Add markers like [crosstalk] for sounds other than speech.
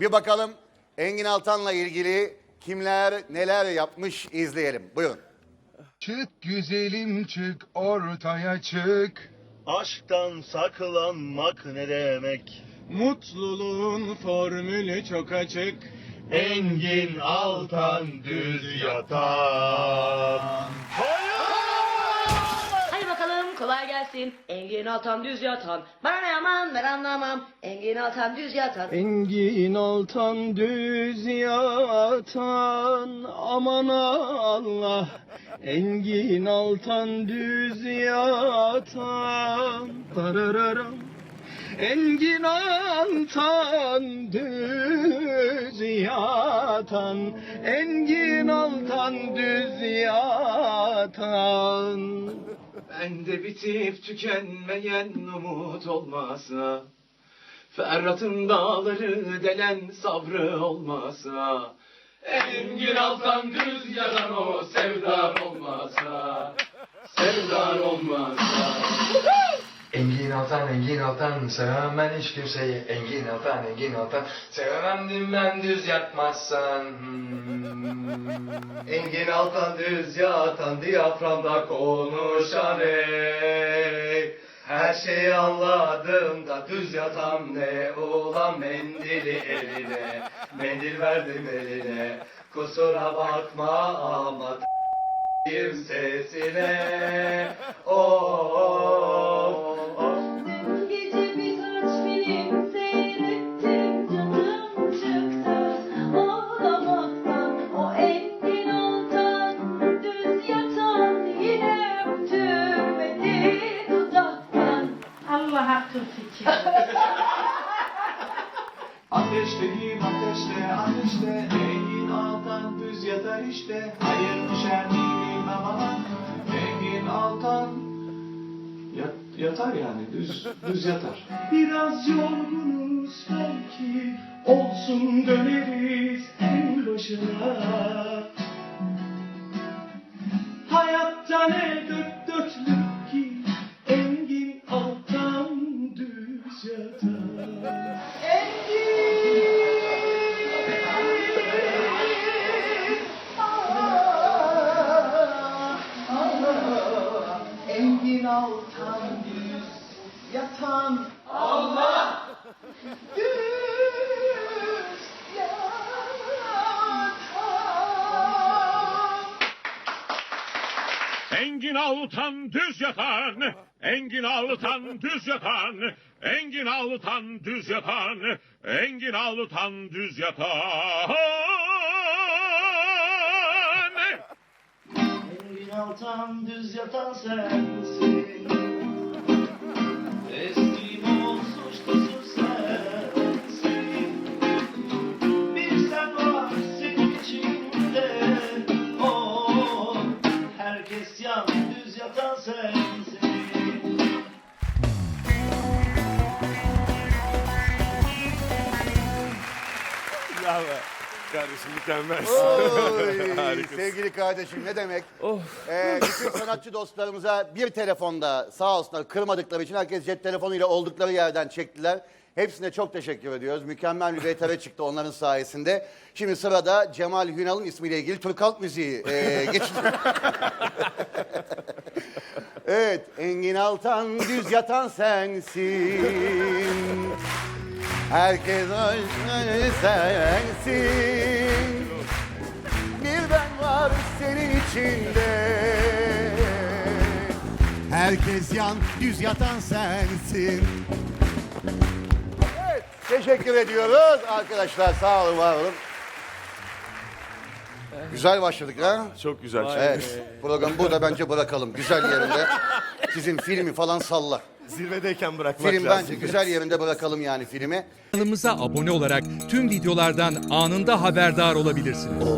Bir bakalım Engin Altan'la ilgili kimler neler yapmış izleyelim. Buyurun. Çık güzelim çık ortaya çık. Aşktan saklanmak ne demek? Mutluluğun formülü çok açık. Engin altan düz yatan. Hadi bakalım gelsin. Engin Altan düz yatan. Bana ne aman ben anlamam. Engin Altan düz yatan. Engin altan düz yatan aman Allah. Engin altan düz yatan. Darararam. Engin altan düz yatan Engin altan düz yatan Bende bitip tükenmeyen umut olmasa Ferhat'ın dağları delen sabrı olmasa Engin altan düz yalan o sevdar olmasa Sevdar olmasa [laughs] Engin Altan, Engin Altan, sevemem hiç kimseyi. Engin Altan, Engin Altan, sevemem dümen düz yatmazsan. Engin altan düz yatan diyaframda konuşan ey. Her şeyi anladım da düz yatan ne? Ulan mendili eline Mendil verdim eline. Kusura bakma ama sesine oh, oh, fikir. Ateşteyim ateşte ateşte. Engin altan düz yatar işte. Hayır düşer değilim ama Engin altan. Yat, Yatar yani düz düz yatar. Biraz yorgunuz belki. Olsun döneriz en başına. Hayatta ne dört dörtlük Engin altan düz yatan Allah düz yatan Engin Altan düz yatan, Engin Altan düz yatan, Engin Altan düz yatan, Engin Altan düz yatan. Altan düz yatan sensin. Teslim ol suçlusu sensin. Bir sen var senin içinde. Oh, Herkes yan düz yatan sensin Kardeşim mükemmel. Oy, [laughs] sevgili kardeşim ne demek? Ee, bütün sanatçı dostlarımıza bir telefonda sağ olsunlar kırmadıkları için herkes cep telefonuyla oldukları yerden çektiler. Hepsine çok teşekkür ediyoruz. Mükemmel bir VTR çıktı onların sayesinde. Şimdi sırada Cemal Hünal'ın ismiyle ilgili Türk Halk Müziği ee, geçti. [laughs] evet, Engin Altan düz yatan sensin. Herkes aşkı sensin. Bir ben var senin içinde. Herkes yan düz yatan sensin. Evet, teşekkür ediyoruz arkadaşlar. Sağ olun, var olun. Güzel başladık ha? Çok güzel. Evet. Programı burada bence bırakalım. Güzel yerinde. Sizin filmi falan salla. Zirvedeyken bırakmak Film lazım. bence güzel yerinde bırakalım yani filmi. Kanalımıza abone olarak tüm videolardan anında haberdar olabilirsiniz.